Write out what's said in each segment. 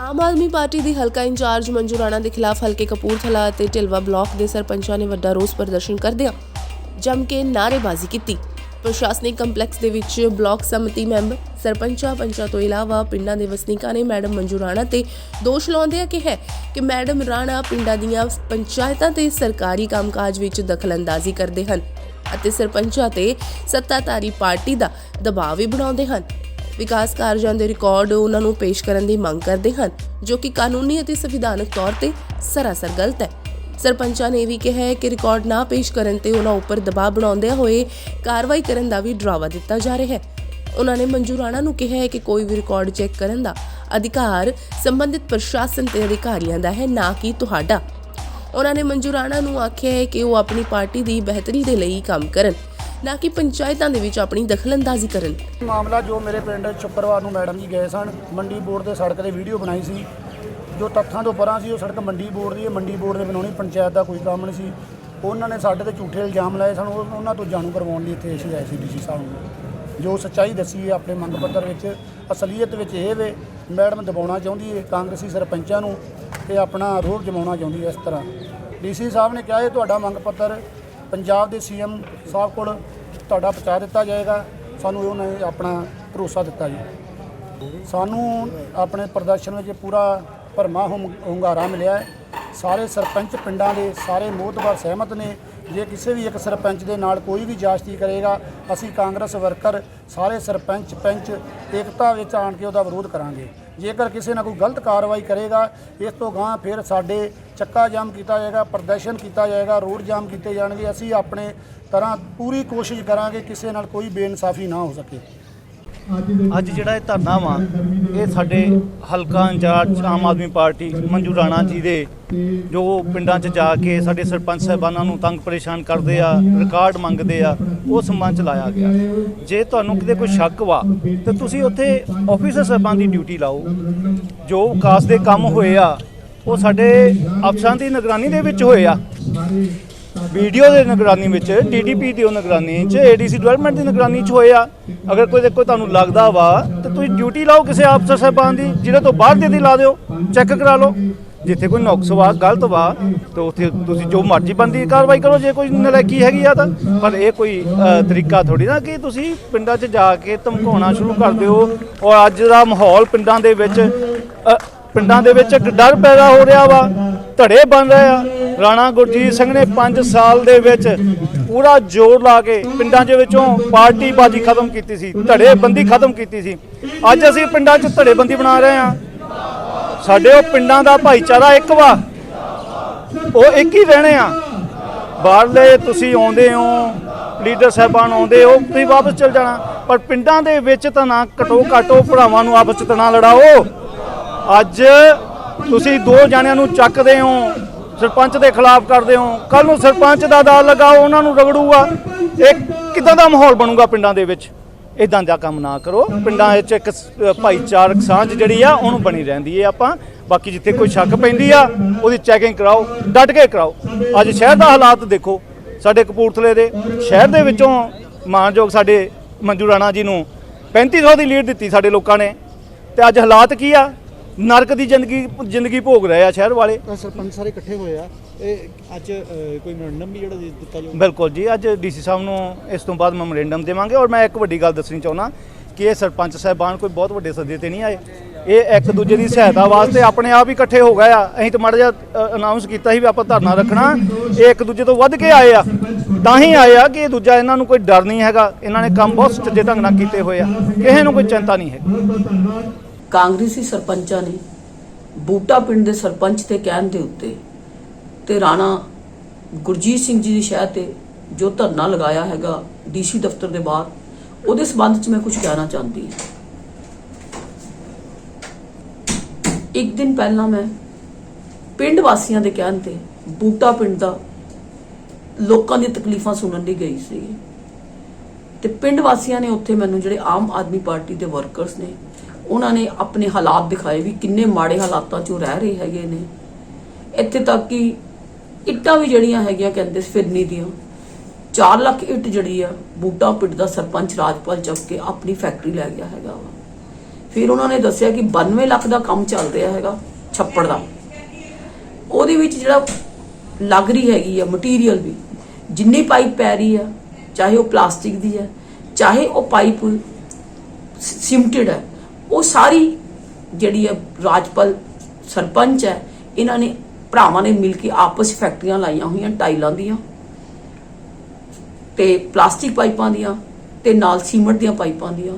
ਆਮ Aadmi party ਦੀ ਹਲਕਾ incharge Manju Rana ਦੇ ਖਿਲਾਫ ਹਲਕੇ ਕਪੂਰਥਲਾ ਅਤੇ ਢਿਲਵਾ ਬਲਾਕ ਦੇ ਸਰਪੰਚਾਂ ਨੇ ਵੱਡਾ ਰੋਸ ਪ੍ਰਦਰਸ਼ਨ ਕਰਦਿਆਂ ਜੰਮ ਕੇ ਨਾਅਰੇਬਾਜ਼ੀ ਕੀਤੀ। ਪ੍ਰਸ਼ਾਸਨਿਕ ਕੰਪਲੈਕਸ ਦੇ ਵਿੱਚ ਬਲਾਕ ਸਮਿਤੀ ਮੈਂਬਰ, ਸਰਪੰਚਾਂ ਪੰਚਾਂ ਤੋਂ ਇਲਾਵਾ ਪਿੰਡਾਂ ਦੇ ਵਸਨੀਕਾਂ ਨੇ ਮੈਡਮ ਮੰਜੂ ਰਾਣਾ ਤੇ ਦੋਸ਼ ਲਾਉਂਦਿਆਂ ਕਿਹਾ ਕਿ ਮੈਡਮ ਰਾਣਾ ਪਿੰਡਾਂ ਦੀਆਂ ਪੰਚਾਇਤਾਂ ਤੇ ਸਰਕਾਰੀ ਕੰਮਕਾਜ ਵਿੱਚ ਦਖਲਅੰਦਾਜ਼ੀ ਕਰਦੇ ਹਨ ਅਤੇ ਸਰਪੰਚਾਂ ਤੇ ਸੱਤਾਧਾਰੀ ਪਾਰਟੀ ਦਾ ਦਬਾਅ ਵੀ ਬਣਾਉਂਦੇ ਹਨ। ਵਿਕਾਸ ਕਾਰਜਾਂ ਦੇ ਰਿਕਾਰਡ ਉਹਨਾਂ ਨੂੰ ਪੇਸ਼ ਕਰਨ ਦੀ ਮੰਗ ਕਰਦੇ ਹਨ, ਜੋ ਕਿ ਕਾਨੂੰਨੀ ਅਤੇ ਸੰਵਿਧਾਨਕ ਤੌਰ ਤੇ ਸਰਾਸਰ ਗਲਤ ਹੈ। ਸਰਪੰਚਾਂ ਨੇ ਵੀ ਕਿਹਾ ਹੈ ਕਿ ਰਿਕਾਰਡ ਨਾ ਪੇਸ਼ ਕਰਨ ਤੇ ਉਹਨਾਂ ਉੱਪਰ ਦਬਾਅ ਬਣਾਉਂਦਿਆਂ ਹੋਏ ਕਾਰਵਾਈ ਕਰਨ ਦਾ ਵੀ ਡਰਾਵਾ ਦਿੱਤਾ ਜਾ ਰਿਹਾ ਹੈ। ਉਹਨਾਂ ਨੇ ਮੰਜੂ ਰਾਣਾ ਨੂੰ ਕਿਹਾ ਹੈ ਕਿ ਕੋਈ ਵੀ ਰਿਕਾਰਡ ਚੈੱਕ ਕਰਨ ਦਾ ਅਧਿਕਾਰ ਸੰਬੰਧਿਤ ਪ੍ਰਸ਼ਾਸਨ ਤੇ ਅਧਿਕਾਰੀਆਂ ਦਾ ਹੈ, ਨਾ ਕਿ ਤੁਹਾਡਾ। ਉਹਨਾਂ ਨੇ ਮੰਜੂ ਰਾਣਾ ਨੂੰ ਆਖਿਆ ਹੈ ਕਿ ਉਹ ਆਪਣੀ ਪਾਰਟੀ ਦੀ ਬਿਹਤਰੀ ਦੇ ਲਈ ਕੰਮ ਕਰਨ। ਨਾ ਕਿ ਪੰਚਾਇਤਾਂ ਦੇ ਵਿੱਚ ਆਪਣੀ ਦਖਲਅੰਦਾਜ਼ੀ ਕਰਨ। ਮਾਮਲਾ ਜੋ ਮੇਰੇ ਪਿੰਡ ਸ਼ੁੱਕਰਵਾਰ ਨੂੰ ਮੈਡਮ ਜੀ ਗਏ ਸਨ, ਮੰਡੀ ਬੋਰਡ ਦੇ ਸੜਕ ਤੇ ਵੀਡੀਓ ਬਣਾਈ ਸੀ। ਜੋ ਤੱਥਾਂ ਤੋਂ ਪਰਾਂ ਸੀ, ਉਹ ਸੜਕ ਮੰਡੀ ਬੋਰਡ ਦੀ ਹੈ, ਮੰਡੀ ਬੋਰਡ ਦੇ ਬਣਾਉਣੀ ਪੰਚਾਇਤ ਦਾ ਕੋਈ ਕੰਮ ਨਹੀਂ ਸੀ। ਉਹਨਾਂ ਨੇ ਸਾਡੇ ਤੇ ਝੂਠੇ ਇਲਜ਼ਾਮ ਲਾਏ ਸਨ ਉਹਨਾਂ ਤੋਂ ਜਾਣੂ ਕਰਵਾਉਣ ਲਈ ਇੱਥੇ ਅਸੀਂ ਆਏ ਸੀ ਡੀਸੀ ਸਾਹਿਬ ਨੂੰ। ਜੋ ਸੱਚਾਈ ਦੱਸੀ ਹੈ ਆਪਣੇ ਮੰਗ ਪੱਤਰ ਵਿੱਚ, ਅਸਲੀਅਤ ਵਿੱਚ ਇਹ ਵੇ, ਮੈਡਮ ਦਬਾਉਣਾ ਚਾਹੁੰਦੀ ਹੈ, ਕਾਂਗਰਸੀ ਸਰਪੰਚਾਂ ਨੂੰ ਤੇ ਆਪਣਾ ਰੋਹ ਜਮਾਉਣਾ ਚਾਹੁੰਦੀ ਹੈ ਇਸ ਤਰ੍ਹਾਂ। ਡੀਸੀ ਸਾਹਿਬ ਨੇ ਕਿਹਾ, ਇਹ ਤੁਹਾਡਾ ਮੰਗ ਪੱਤਰ ਪੰਜਾਬ ਦੇ ਸੀਐਮ ਸਾਹਿਬ ਕੋਲ ਤੁਹਾਡਾ ਪਹੁੰਚਾ ਦਿੱਤਾ ਜਾਏਗਾ। ਸਾਨੂੰ ਉਹਨਾਂ ਨੇ ਆਪਣਾ ਭਰੋਸਾ ਦਿੱਤਾ ਜੀ। ਸਾਨੂੰ ਆਪਣੇ ਪ੍ਰਦਰਸ਼ਨ ਵਿੱਚ ਪੂਰਾ ਭਰਮਾ ਹੁੰ- ਹੁੰਗਾਰਾ ਮਿਲਿਆ ਹੈ। ਸਾਰੇ ਸਰਪੰਚ ਪਿੰਡਾਂ ਦੇ ਸਾਰੇ ਮੋਹਤਬਾਰ ਸਹਿਮਤ ਨੇ। ਜੇ ਕਿਸੇ ਵੀ ਇੱਕ ਸਰਪੰਚ ਦੇ ਨਾਲ ਕੋਈ ਵੀ ਜਾਸਤੀ ਕਰੇਗਾ, ਅਸੀਂ ਕਾਂਗਰਸ ਵਰਕਰ, ਸਾਰੇ ਸਰਪੰਚ ਪੰਚ ਏਕਤਾ ਵਿੱਚ ਆਣ ਕੇ ਉਹਦਾ ਵਿਰੋਧ ਕਰਾਂਗੇ। ਜੇਕਰ ਕਿਸੇ ਨਾਲ ਕੋਈ ਗਲਤ ਕਾਰਵਾਈ ਕਰੇਗਾ, ਇਸ ਤੋਂ ਗਾਂ ਫਿਰ ਸਾਡੇ ਚੱਕਾ ਜਾਮ ਕੀਤਾ ਜਾਏਗਾ, ਪ੍ਰਦਰਸ਼ਨ ਕੀਤਾ ਜਾਏਗਾ, ਰੋਡ ਜਾਮ ਕੀਤੇ ਜਾਣਗੇ। ਅਸੀਂ ਆਪਣੇ ਤਰ੍ਹਾਂ ਪੂਰੀ ਕੋਸ਼ਿਸ਼ ਕਰਾਂਗੇ ਕਿਸੇ ਨਾਲ ਕੋਈ ਬੇਇਨਸਾਫੀ ਨਾ ਹੋ ਸਕੇ। ਅੱਜ ਜਿਹੜਾ ਇਹ ਧਰਨਾ ਵਾ, ਇਹ ਸਾਡੇ ਹਲਕਾ ਇੰਚਾਰਜ ਆਮ ਆਦਮੀ ਪਾਰਟੀ ਮੰਜੂ ਰਾਣਾ ਜੀ ਦੇ, ਜੋ ਪਿੰਡਾਂ 'ਚ ਜਾ ਕੇ ਸਾਡੇ ਸਰਪੰਚ ਸਾਹਿਬਾਨਾਂ ਨੂੰ ਤੰਗ ਪਰੇਸ਼ਾਨ ਕਰਦੇ ਆ, ਰਿਕਾਰਡ ਮੰਗਦੇ ਆ, ਉਹ ਸੰਬੰਧ 'ਚ ਲਾਇਆ ਗਿਆ। ਜੇ ਤੁਹਾਨੂੰ ਕਿਤੇ ਕੋਈ ਸ਼ੱਕ ਵਾ, ਤੇ ਤੁਸੀਂ ਉੱਥੇ ਆਫੀਸਰ ਸਾਹਿਬਾਨ ਦੀ ਡਿਊਟੀ ਲਾਓ। ਜੋ ਵਿਕਾਸ ਦੇ ਕੰਮ ਹੋਏ ਆ, ਉਹ ਸਾਡੇ ਅਫਸਰਾਂ ਦੀ ਨਿਗਰਾਨੀ ਦੇ ਵਿੱਚ ਹੋਏ ਆ। ਵੀਡੀਓ ਦੇ ਨਿਗਰਾਨੀ ਵਿੱਚ ਡੀਡੀਪੀ ਦੀ ਉਹ ਨਿਗਰਾਨੀ 'ਚ ਏਡੀਸੀ ਡਿਵੈਲਪਮੈਂਟ ਦੀ ਨਿਗਰਾਨੀ 'ਚ ਹੋਏ ਆ। ਅਗਰ ਕੋਈ ਦੇਖੋ ਤੁਹਾਨੂੰ ਲੱਗਦਾ ਵਾ, ਤੇ ਤੁਸੀਂ ਡਿਊਟੀ ਲਾਓ ਕਿਸੇ ਅਫਸਰ ਸਾਹਿਬਾਨ ਦੀ ਜਿਹੜੇ ਤੋਂ ਬਾਹਰ ਦੇ ਦੀ ਲਾ ਦਿਓ, ਚੈੱਕ ਕਰਾ ਲਓ। ਜਿੱਥੇ ਕੋਈ ਨੁਕਸ ਵਾ, ਗਲਤ ਵਾ, ਤਾਂ ਉੱਥੇ ਤੁਸੀਂ ਜੋ ਮਰਜ਼ੀ ਬੰਦੀ ਕਾਰਵਾਈ ਕਰੋ, ਜੇ ਕੋਈ ਨਲਾਇਕੀ ਹੈਗੀ ਆ ਤਾਂ। ਪਰ ਇਹ ਕੋਈ ਤਰੀਕਾ ਥੋੜੀ ਨਾ ਕਿ ਤੁਸੀਂ ਪਿੰਡਾਂ 'ਚ ਜਾ ਕੇ ਧਮਕਾਉਣਾ ਸ਼ੁਰੂ ਕਰ ਦਿਓ। ਔਰ ਅੱਜ ਦਾ ਮਾਹੌਲ ਪਿੰਡਾਂ ਦੇ ਵਿੱਚ ਪਿੰਡਾਂ ਦੇ ਵਿੱਚ ਇੱਕ ਡਰ ਪੈਦਾ ਹੋ ਰਿਹਾ ਵਾ। ਧੜੇ ਬਣ ਰਹੇ ਆ। ਰਾਣਾ ਗੁਰਜੀਤ ਸਿੰਘ ਨੇ 5 ਸਾਲ ਦੇ ਵਿੱਚ ਪੂਰਾ ਜ਼ੋਰ ਲਾ ਕੇ ਪਿੰਡਾਂ ਦੇ ਵਿੱਚੋਂ ਪਾਰਟੀ ਬਾਜੀ ਖਤਮ ਕੀਤੀ ਸੀ ਧੜੇ ਬੰਦੀ ਖਤਮ ਕੀਤੀ ਸੀ। ਅੱਜ ਅਸੀਂ ਪਿੰਡਾਂ 'ਚ ਧੜੇ ਬੰਦੀ ਬਣਾ ਰਹੇ ਆ ਸਾਡੇ ਉਹ ਪਿੰਡਾਂ ਦਾ ਭਾਈਚਾਰਾ ਇੱਕ ਵਾ। ਉਹ ਇੱਕ ਹੀ ਰਹਿਣੇ ਆ। ਬਾਹਰਲੇ ਤੁਸੀਂ ਆਉਂਦੇ ਹੋ, ਲੀਡਰ ਸਾਹਿਬਾਨ ਆਉਂਦੇ ਹੋ ਤੁਸੀਂ ਵਾਪਸ ਚਲ ਜਾਣਾ। ਪਰ ਪਿੰਡਾਂ ਦੇ ਵਿੱਚ ਤਾਂ ਨਾ ਘਟੋ ਘਟੋ ਭਰਾਵਾਂ ਨੂੰ ਆਪਸ ਚ ਤਾਂ ਲੜਾਓ। ਅੱਜ ਤੁਸੀਂ ਦੋ ਜਾਣਿਆਂ ਨੂੰ ਚੱਕਦੇ ਹੋ, ਸਰਪੰਚ ਦੇ ਖਿਲਾਫ ਕਰਦੇ ਹੋ ਕੱਲ ਨੂੰ ਸਰਪੰਚ ਦਾ ਦਾਲ ਲਗਾਓ, ਉਹਨਾਂ ਨੂੰ ਰਗੜੂਗਾ। ਇਹ ਕਿਦਾਂ ਦਾ ਮਾਹੌਲ ਬਣੂਗਾ ਪਿੰਡਾਂ ਦੇ ਵਿੱਚ? ਇਦਾਂ ਦਾ ਕੰਮ ਨਾ ਕਰੋ। ਪਿੰਡਾਂ ਵਿੱਚ ਇੱਕ ਭਾਈਚਾਰਕ ਸਾਂਝ ਜਿਹੜੀ ਆ, ਉਹਨੂੰ ਬਣੀ ਰਹਿੰਦੀ ਹੈ ਆਪਾਂ। ਬਾਕੀ ਜਿੱਥੇ ਕੋਈ ਸ਼ੱਕ ਪੈਂਦੀ ਆ, ਉਹਦੀ ਚੈਕਿੰਗ ਕਰਾਓ, ਡਟ ਕੇ ਕਰਾਓ। ਅੱਜ ਸ਼ਹਿਰ ਦਾ ਹਾਲਾਤ ਦੇਖੋ, ਸਾਡੇ ਕਪੂਰਥਲੇ ਦੇ। ਸ਼ਹਿਰ ਦੇ ਵਿੱਚੋਂ ਮਾਨਯੋਗ ਸਾਡੇ ਮੰਜੂ ਰਾਣਾ ਜੀ ਨੂੰ 3500 ਦੀ ਲੀਡ ਦਿੱਤੀ ਸਾਡੇ ਲੋਕਾਂ ਨੇ। ਤੇ ਅੱਜ ਹਾਲਾਤ ਕੀ ਆ? ਨਰਕ ਦੀ ਜ਼ਿੰਦਗੀ ਜ਼ਿੰਦਗੀ ਭੋਗ ਰਹੇ ਆ ਸ਼ਹਿਰ ਵਾਲੇ। ਸਰਪੰਚ ਸਾਰੇ ਇਕੱਠੇ ਹੋਏ ਆ। ਇਹ ਅੱਜ ਕੋਈ ਮੈਮੋਰੰਡਮ ਵੀ ਜਿਹੜਾ ਦਿੱਤਾ ਜਾਊਗਾ ਬਿਲਕੁਲ ਜੀ ਅੱਜ ਡੀਸੀ ਸਾਹਿਬ ਨੂੰ ਇਸ ਤੋਂ ਬਾਅਦ ਮੈਮੋਰੈਂਡਮ ਦੇਵਾਂਗੇ ਔਰ ਮੈਂ ਇੱਕ ਵੱਡੀ ਗੱਲ ਦੱਸਣੀ ਚਾਹੁੰਦਾ ਕਿ ਇਹ ਸਰਪੰਚ ਸਾਹਿਬਾਨ ਕੋਈ ਬਹੁਤ ਵੱਡੇ ਸੱਦੇ ਤੇ ਨਹੀਂ ਆਏ। ਇਹ ਇੱਕ ਦੂਜੇ ਦੀ ਸਹਾਇਤਾ ਵਾਸਤੇ ਆਪਣੇ ਆਪ ਹੀ ਇਕੱਠੇ ਹੋ ਗਏ ਆ। ਅਸੀਂ ਤਾਂ ਮਾੜਾ ਜਿਹਾ ਅਨਾਉਂਸ ਕੀਤਾ ਸੀ ਵੀ ਆਪਾਂ ਧਰਨਾ ਰੱਖਣਾ। ਇਹ ਇੱਕ ਦੂਜੇ ਤੋਂ ਵੱਧ ਕੇ ਆਏ ਆ। ਤਾਂ ਹੀ ਆਏ ਆ ਕਿ ਇਹ ਦੂਜਾ ਇਹਨਾਂ ਨੂੰ ਕੋਈ ਡਰ ਨਹੀਂ ਹੈਗਾ। ਇਹਨਾਂ ਨੇ ਕੰਮ ਬਹੁਤ ਸੱਚੇ ਢੰਗ ਨਾਲ ਕੀਤੇ ਹੋਏ ਆ। ਕਿਸੇ ਨੂੰ ਕੋਈ ਚਿੰਤਾ ਨਹੀਂ ਹੈ। ਕਾਂਗਰਸੀ ਸਰਪੰਚਾਂ ਨੇ ਬੂਟਾ ਪਿੰਡ ਦੇ ਸਰਪੰਚ ਤੇ ਕਹਿਣ ਦੇ ਉੱਤੇ ਤੇ ਰਾਣਾ ਗੁਰਜੀਤ ਸਿੰਘ ਜੀ ਦੀ ਸ਼ਹਿ ਤੇ ਜੋ ਧਰਨਾ ਲਗਾਇਆ ਹੈਗਾ ਡੀਸੀ ਦਫ਼ਤਰ ਦੇ ਬਾਹਰ, ਉਹਦੇ ਸਬੰਧ ਚ ਮੈਂ ਕੁਝ ਕਹਿਣਾ ਚਾਹੁੰਦੀ ਹਾਂ। ਇੱਕ ਦਿਨ ਪਹਿਲਾਂ ਮੈਂ ਪਿੰਡ ਵਾਸੀਆਂ ਦੇ ਕਹਿਣ ਤੇ ਬੂਟਾ ਪਿੰਡ ਦਾ ਲੋਕਾਂ ਦੀਆਂ ਤਕਲੀਫਾਂ ਸੁਣਨ ਲਈ ਗਈ ਸੀ। ਤੇ ਪਿੰਡ ਵਾਸੀਆਂ ਨੇ ਉੱਥੇ ਮੈਨੂੰ ਜਿਹੜੇ ਆਮ ਆਦਮੀ ਪਾਰਟੀ ਦੇ ਵਰਕਰਸ ਨੇ ਉਹਨਾਂ ਨੇ ਆਪਣੇ ਹਾਲਾਤ ਦਿਖਾਏ ਵੀ ਕਿੰਨੇ ਮਾੜੇ ਹਾਲਾਤਾਂ 'ਚ ਉਹ ਰਹਿ ਰਹੇ ਹੈਗੇ ਨੇ। ਇੱਥੇ ਤੱਕ ਕਿ ਇੱਟਾਂ ਵੀ ਜਿਹੜੀਆਂ ਹੈਗੀਆਂ ਕਹਿੰਦੇ ਫਿਰਨੀ ਦੀਆਂ 4 ਲੱਖ ਇੱਟ ਜਿਹੜੀ ਆ, ਬੂਟਾ ਪਿੰਡ ਦਾ ਸਰਪੰਚ ਰਾਜਪਾਲ ਚੱਕ ਕੇ ਆਪਣੀ ਫੈਕਟਰੀ ਲੈ ਗਿਆ ਹੈਗਾ ਵਾ। ਫਿਰ ਉਹਨਾਂ ਨੇ ਦੱਸਿਆ ਕਿ 92 ਲੱਖ ਦਾ ਕੰਮ ਚੱਲ ਰਿਹਾ ਹੈਗਾ ਛੱਪੜ ਦਾ। ਉਹਦੇ ਵਿੱਚ ਜਿਹੜਾ ਲੱਗ ਰਹੀ ਹੈਗੀ ਆ ਮਟੀਰੀਅਲ ਵੀ, ਜਿੰਨੀ ਪਾਈਪ ਪੈ ਰਹੀ ਆ, ਚਾਹੇ ਉਹ ਪਲਾਸਟਿਕ ਦੀ ਹੈ ਚਾਹੇ ਉਹ ਪਾਈਪ ਸਿਮਟਡ ਹੈ ਉਹ ਸਾਰੀ ਜਿਹੜੀ ਹੈ ਰਾਜਪਾਲ ਸਰਪੰਚ ਹੈ, ਇਹਨਾਂ ਨੇ ਭਰਾਵਾਂ ਨੇ ਮਿਲ ਕੇ ਆਪਸ ਫੈਕਟਰੀਆਂ ਲਾਈਆਂ ਹੋਈਆਂ ਟਾਈਲਾਂ ਦੀਆਂ ਤੇ ਪਲਾਸਟਿਕ ਪਾਈਪਾਂ ਦੀਆਂ ਤੇ ਨਾਲ ਸੀਮਟ ਦੀਆਂ ਪਾਈਪਾਂ ਦੀਆਂ।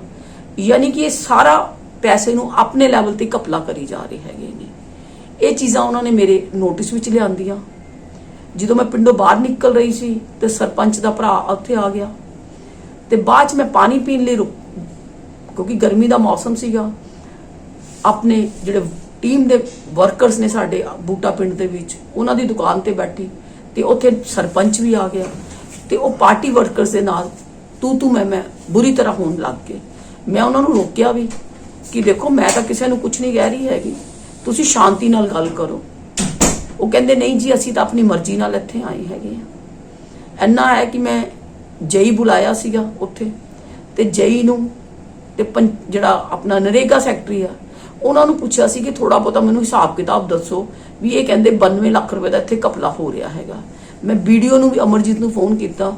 ਯਾਨੀ ਕਿ ਇਹ ਸਾਰਾ ਪੈਸੇ ਨੂੰ ਆਪਣੇ ਲੈਵਲ ਤੇ ਕਪਲਾ ਕਰੀ ਜਾ ਰਹੇ ਹੈਗੇ ਨੇ। ਇਹ ਚੀਜ਼ਾਂ ਉਹਨਾਂ ਨੇ ਮੇਰੇ ਨੋਟਿਸ ਵਿੱਚ ਲਿਆਂਦੀਆਂ। ਜਦੋਂ ਮੈਂ ਪਿੰਡੋਂ ਬਾਹਰ ਨਿਕਲ ਰਹੀ ਸੀ ਤੇ ਸਰਪੰਚ ਦਾ ਭਰਾ ਉੱਥੇ ਆ ਗਿਆ ਤੇ ਬਾਅਦ ਚ ਮੈਂ ਪਾਣੀ ਪੀਣ ਲਈ ਰੁਕ ਕਿਉਂਕਿ ਗਰਮੀ ਦਾ ਮੌਸਮ ਸੀਗਾ। ਆਪਣੇ ਜਿਹੜੇ ਟੀਮ ਦੇ ਵਰਕਰਸ ਨੇ ਸਾਡੇ, ਬੂਟਾ ਪਿੰਡ ਦੇ ਵਿੱਚ, ਉਹਨਾਂ ਦੀ ਦੁਕਾਨ ਤੇ ਬੈਠੀ ਤੇ ਉੱਥੇ ਸਰਪੰਚ ਵੀ ਆ ਗਿਆ ਤੇ ਉਹ ਪਾਰਟੀ ਵਰਕਰਸ ਦੇ ਨਾਲ ਤੂੰ ਤੂੰ ਮੈਂ ਮੈਂ ਬੁਰੀ ਤਰ੍ਹਾਂ ਹੋਣ ਲੱਗ ਗਏ। ਮੈਂ ਉਹਨਾਂ ਨੂੰ ਰੋਕਿਆ ਵੀ ਕਿ ਦੇਖੋ ਮੈਂ ਤਾਂ ਕਿਸੇ ਨੂੰ ਕੁਝ ਨਹੀਂ ਕਹਿ ਰਹੀ ਹੈਗੀ। ਤੁਸੀਂ ਸ਼ਾਂਤੀ ਨਾਲ ਗੱਲ ਕਰੋ। ਉਹ ਕਹਿੰਦੇ, ਨਹੀਂ ਜੀ, ਅਸੀਂ ਤਾਂ ਆਪਣੀ ਮਰਜ਼ੀ ਨਾਲ ਇੱਥੇ ਆਏ ਹੈਗੇ ਆ ਇੰਨਾ ਹੈ ਕਿ ਮੈਂ ਜਈ ਬੁਲਾਇਆ ਸੀਗਾ ਉੱਥੇ ਤੇ ਜਈ ਨੂੰ ਤੇ ਪੰ- ਜਿਹੜਾ ਆਪਣਾ ਨਰੇਗਾ ਸੈਕਟਰੀ ਆ, ਉਹਨਾਂ ਨੂੰ ਪੁੱਛਿਆ ਸੀ ਕਿ ਥੋੜਾ ਬਹੁਤਾ ਮੈਨੂੰ ਹਿਸਾਬ ਕਿਤਾਬ ਦੱਸੋ ਵੀ ਇਹ ਕਹਿੰਦੇ 92 ਲੱਖ ਰੁਪਏ ਦਾ ਇੱਥੇ ਕਪਲਾ ਹੋ ਰਿਹਾ ਹੈਗਾ। ਮੈਂ ਵੀਡੀਓ ਨੂੰ ਵੀ ਅਮਰਜੀਤ ਨੂੰ ਫੋਨ ਕੀਤਾ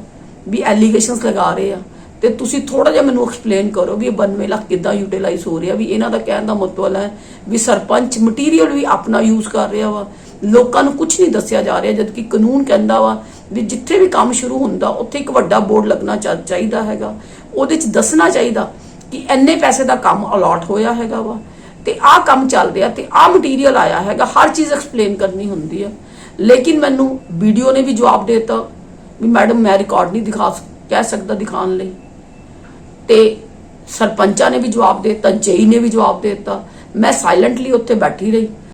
ਵੀ ਐਲੀਗੇਸ਼ਨਸ ਲਗਾ ਰਹੇ ਆ ਤੇ ਤੁਸੀਂ ਥੋੜਾ ਜਿਹਾ ਮੈਨੂੰ ਐਕਸਪਲੇਨ ਕਰੋ ਵੀ ਇਹ 92 ਲੱਖ ਕਿੱਦਾਂ ਯੂਟਿਲਾਈਜ਼ ਹੋ ਰਿਹਾ, ਵੀ ਇਹਨਾਂ ਦਾ ਕਹਿਣ ਦਾ ਮਤਲਬ ਹੈ ਵੀ ਸਰਪੰਚ ਮਟੀਰੀਅਲ ਵੀ ਆਪਣਾ ਯੂਜ਼ ਕਰ ਰਿਹਾ ਵਾ। ਲੋਕਾਂ ਨੂੰ ਕੁਝ ਨਹੀਂ ਦੱਸਿਆ ਜਾ ਰਿਹਾ, ਜਦਕਿ ਕਾਨੂੰਨ ਕਹਿੰਦਾ ਵਾ ਵੀ ਜਿੱਥੇ ਵੀ ਕੰਮ ਸ਼ੁਰੂ ਹੁੰਦਾ, ਉੱਥੇ ਇੱਕ ਵੱਡਾ ਬੋਰਡ ਲੱਗਣਾ ਚਾ- ਚਾਹੀਦਾ ਹੈਗਾ। ਉਹਦੇ 'ਚ ਦੱਸਣਾ ਚਾਹੀਦਾ ਕਿ ਇੰਨੇ ਪੈਸੇ ਦਾ ਕੰਮ ਅਲਾਟ ਹੋਇਆ ਹੈਗਾ ਵਾ, ਤੇ ਆਹ ਕੰਮ ਚੱਲ ਰਿਹਾ ਤੇ ਆਹ ਮਟੀਰੀਅਲ ਆਇਆ ਹੈਗਾ, ਹਰ ਚੀਜ਼ ਐਕਸਪਲੇਨ ਕਰਨੀ ਹੁੰਦੀ ਹੈ ਲੇਕਿਨ ਮੈਨੂੰ ਵੀਡੀਓ ਨੇ ਵੀ ਜਵਾਬ ਦੇ ਦਿੱਤਾ ਵੀ ਮੈਡਮ ਮੈਂ ਰਿਕਾਰਡ ਨਹੀਂ ਦਿਖਾ ਕਹਿ ਸਕਦਾ ਦਿਖਾਉਣ ਲਈ। ਤੇ ਸਰਪੰਚਾਂ ਨੇ ਵੀ ਜਵਾਬ ਦੇ ਦਿੱਤਾ, ਜੇਈ ਨੇ ਵੀ ਜਵਾਬ ਦੇ ਦਿੱਤਾ। ਮੈਂ ਸਾਇਲੈਂਟਲੀ ਉੱਥੇ ਬੈਠੀ ਰਹੀ।